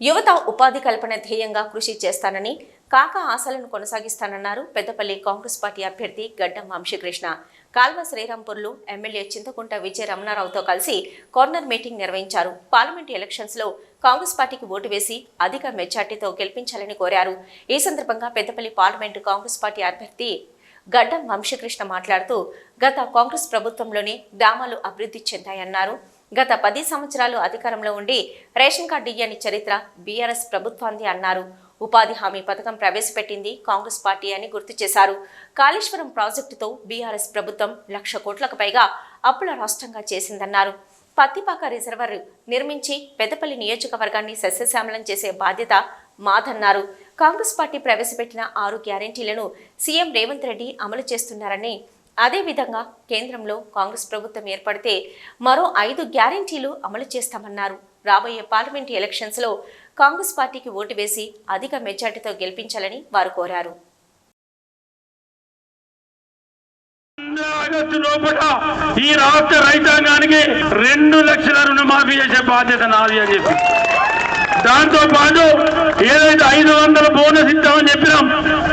యువత ఉపాధి కల్పన ధ్యేయంగా కృషి చేస్తానని కాక ఆశలను కొనసాగిస్తానన్నారు పెద్దపల్లి కాంగ్రెస్ పార్టీ అభ్యర్థి గడ్డం వంశీకృష్ణ. కాల్వ శ్రీరాంపూర్లో ఎమ్మెల్యే చింతకుంట విజయ రమణారావుతో కలిసి కార్నర్ మీటింగ్ నిర్వహించారు. పార్లమెంట్ ఎలక్షన్స్లో కాంగ్రెస్ పార్టీకి ఓటు వేసి అధిక మెజార్టీతో గెలిపించాలని కోరారు. ఈ సందర్భంగా పెద్దపల్లి పార్లమెంటు కాంగ్రెస్ పార్టీ అభ్యర్థి గడ్డం వంశీకృష్ణ మాట్లాడుతూ గత కాంగ్రెస్ ప్రభుత్వంలోనే గ్రామాలు అభివృద్ధి చెందాయన్నారు. గత పది సంవత్సరాలు అధికారంలో ఉండి రేషన్ కార్డు ఇయ్యని చరిత్ర బీఆర్ఎస్ ప్రభుత్వాన్ని అన్నారు. ఉపాధి హామీ పథకం ప్రవేశపెట్టింది కాంగ్రెస్ పార్టీ అని గుర్తు చేశారు. కాళేశ్వరం ప్రాజెక్టుతో బీఆర్ఎస్ ప్రభుత్వం లక్ష కోట్లకు పైగా అప్పుల రాష్ట్రంగా చేసిందన్నారు. పత్తిపాక రిజర్వర్ నిర్మించి పెద్దపల్లి నియోజకవర్గాన్ని సస్యశ్యామలం చేసే బాధ్యత మాదన్నారు. కాంగ్రెస్ పార్టీ ప్రవేశపెట్టిన ఆరు గ్యారెంటీలను సీఎం రేవంత్ రెడ్డి అమలు చేస్తున్నారని అదేవిధంగా కేంద్రంలో కాంగ్రెస్ ప్రభుత్వం ఏర్పడితే మరో ఐదు గ్యారెంటీలు అమలు చేస్తామన్నారు. రాబోయే పార్లమెంట్ ఎలక్షన్స్లో కాంగ్రెస్ పార్టీకి ఓటు వేసి అధిక మెజార్టీతో గెలిపించాలని వారు కోరారు. ఆగస్టు లోపల ఈ రాష్ట్ర రైతాంగానికి రెండు లక్షల రుణమాఫీ చేసే బాధ్యత నాది అని చెప్పి. దాంతో పాటు ఏదైతే ఐదు వందల బోనస్ ఇస్తామని చెప్పినాం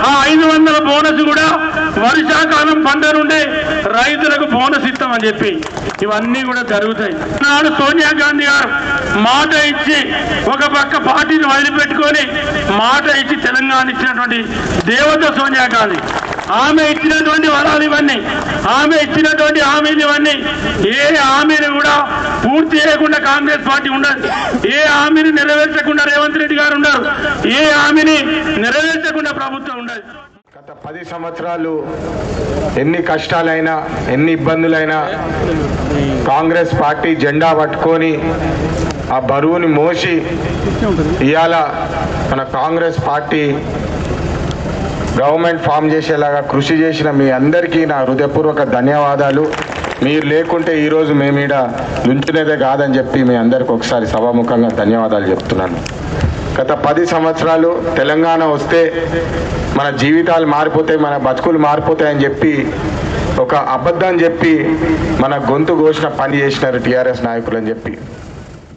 ఆ ఐదు వందల బోనస్ కూడా వర్షాకాలం పంట నుండి రైతులకు బోనస్ ఇస్తామని చెప్పి ఇవన్నీ కూడా జరుగుతాయి. నాడు సోనియా గాంధీ గారు మాట ఇచ్చి ఒక పక్క పార్టీని వదిలిపెట్టుకొని మాట ఇచ్చి తెలంగాణ ఇచ్చినటువంటి దేవత సోనియా గాంధీ. ఆమె ఇచ్చినటువంటి వరాలు ఇవన్నీ ఆమె ఇచ్చినటువంటి హామీలు ఇవన్నీ ఏ హామీని కూడా పూర్తి చేయకుండా కాంగ్రెస్ పార్టీ ఉండదు. ఏ హామీని నెరవేర్చకుండా రేవంత్ రెడ్డి గారు ఉండరు ఏ హామీని నెరవేర్చ గత పది సంవత్సరాలు ఎన్ని కష్టాలైనా ఎన్ని ఇబ్బందులైనా కాంగ్రెస్ పార్టీ జెండా పట్టుకొని ఆ బరువుని మోసి ఇవాళ మన కాంగ్రెస్ పార్టీ గవర్నమెంట్ ఫామ్ చేసేలాగా కృషి చేసిన మీ అందరికీ నా హృదయపూర్వక ధన్యవాదాలు. మీరు లేకుంటే ఈరోజు మేము నుంచునేదే కాదని చెప్పి మీ అందరికి ఒకసారి సభాముఖంగా ధన్యవాదాలు చెప్తున్నాను. గత పది సంవత్సరాలు తెలంగాణ వస్తే మన జీవితాలు మారిపోతాయి మన బతుకులు మారిపోతాయని చెప్పి ఒక అబద్ధం చెప్పి మన గొంతు కోసిన పని చేసినారు టీఆర్ఎస్ నాయకులు అని చెప్పి.